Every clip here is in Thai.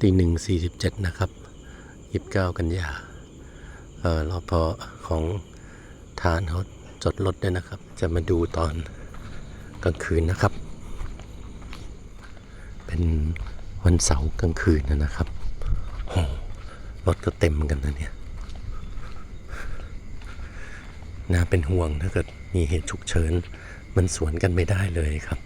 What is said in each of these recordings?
ตีหนึ่งสี่สิบเจ็ดนะครับยี่สิบเก้ากันยาเอ่อรอพอของทานเขาจดรถด้วยนะครับ จะมาดูตอนกลางคืนนะครับ เป็นวันเสาร์กลางคืนนะนะครับโอ้รถก็เต็มกันนะเนี่ยน่าเป็นห่วงถ้าเกิดมีเหตุฉุกเฉิน มันสวนกันไม่ได้เลยครับ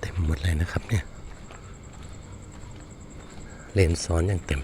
เต็มหมดเลย นะครับเนี่ย เลนซ้อนอย่างเต็ม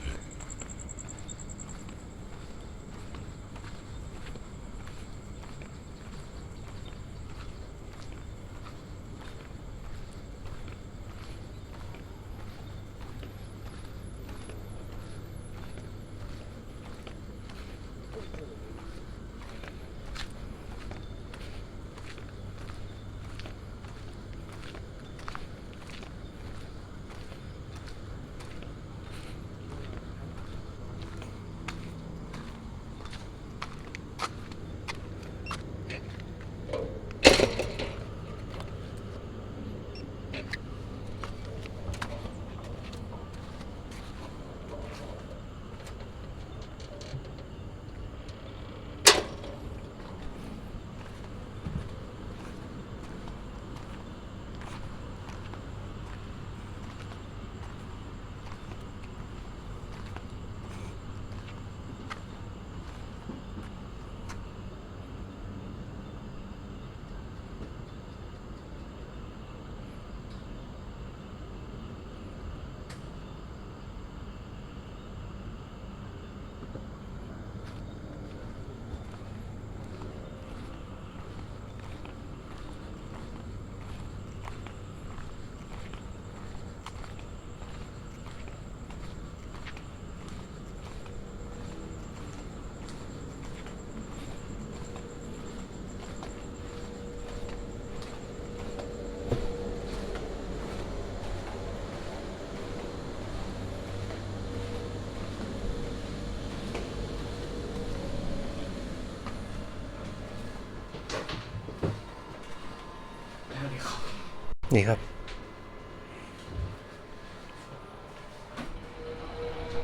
นี่ครับ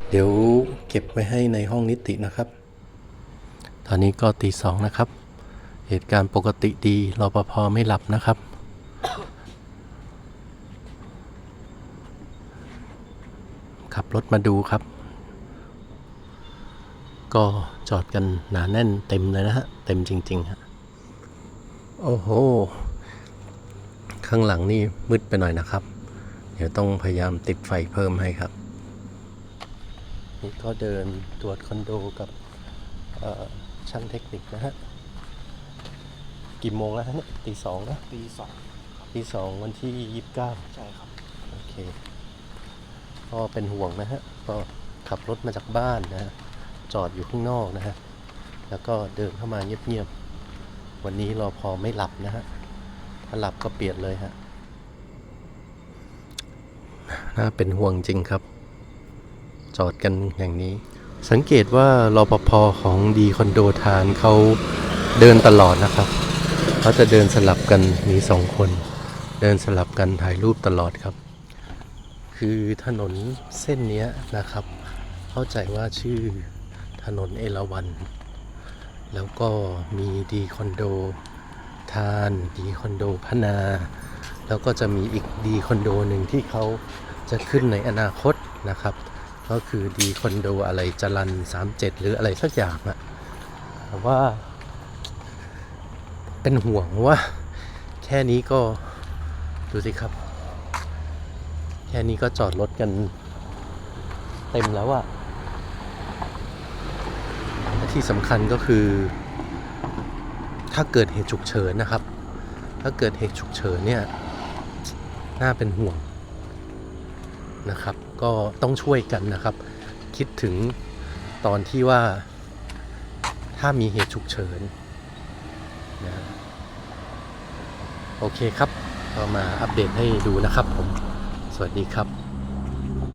เดี๋ยวเก็บไว้ให้ในห้องนิตินะครับ ตอนนี้ก็ตีสองนะครับ เหตุการณ์ปกติดีรปภไม่หลับนะครับ ขับรถมาดูครับ ก็จอดกันหนาแน่นเต็มเลยนะฮะ เต็มจริงๆฮะโอ้โห ข้างหลังนี่มืดไปหน่อยนะครับ เดี๋ยวต้องพยายามติดไฟเพิ่มให้ครับ นี่ก็เดินตรวจคอนโดกับเอ่อช่างเทคนิคนะฮะ กี่โมงแล้วฮะเนี่ยตีสองนะตีสองตีสองวันที่ยี่สิบเก้าใช่ครับ โอเค ก็เป็นห่วงนะฮะ ก็ขับรถมาจากบ้านนะฮะ จอดอยู่ข้างนอกนะฮะ แล้วก็เดินเข้ามาเงียบๆ วันนี้รอพอไม่หลับนะฮะ ถ้าหลับก็เปลี่ยนเลยฮะน่าเป็นห่วงจริงครับ จอดกันอย่างนี้ สังเกตว่ารปภของดีคอนโดทานเขาเดินตลอดนะครับเขาจะเดินสลับกันมีสองคน เดินสลับกันถ่ายรูปตลอดครับ คือถนนเส้นนี้นะครับ เข้าใจว่าชื่อถนนเอราวันแล้วก็มีดีคอนโด ทานดีคอนโดพนา แล้วก็จะมีอีกดีคอนโดหนึ่งที่เขาจะขึ้นในอนาคตนะครับ ก็คือดีคอนโดอะไรจรัน37 หรืออะไรสักอย่างอะแต่ว่า เป็นห่วงว่า แค่นี้ก็ ดูสิครับ แค่นี้ก็จอดรถกันเต็มแล้วอะและที่สำคัญก็คือ ถ้าเกิดเหตุฉุกเฉินนะครับ ถ้าเกิดเหตุฉุกเฉินเนี่ยน่าเป็นห่วงนะครับ ก็ต้องช่วยกันนะครับ คิดถึงตอนที่ว่าถ้ามีเหตุฉุกเฉินนะโอเคครับก็มาอัปเดตให้ดูนะครับผม สวัสดีครับ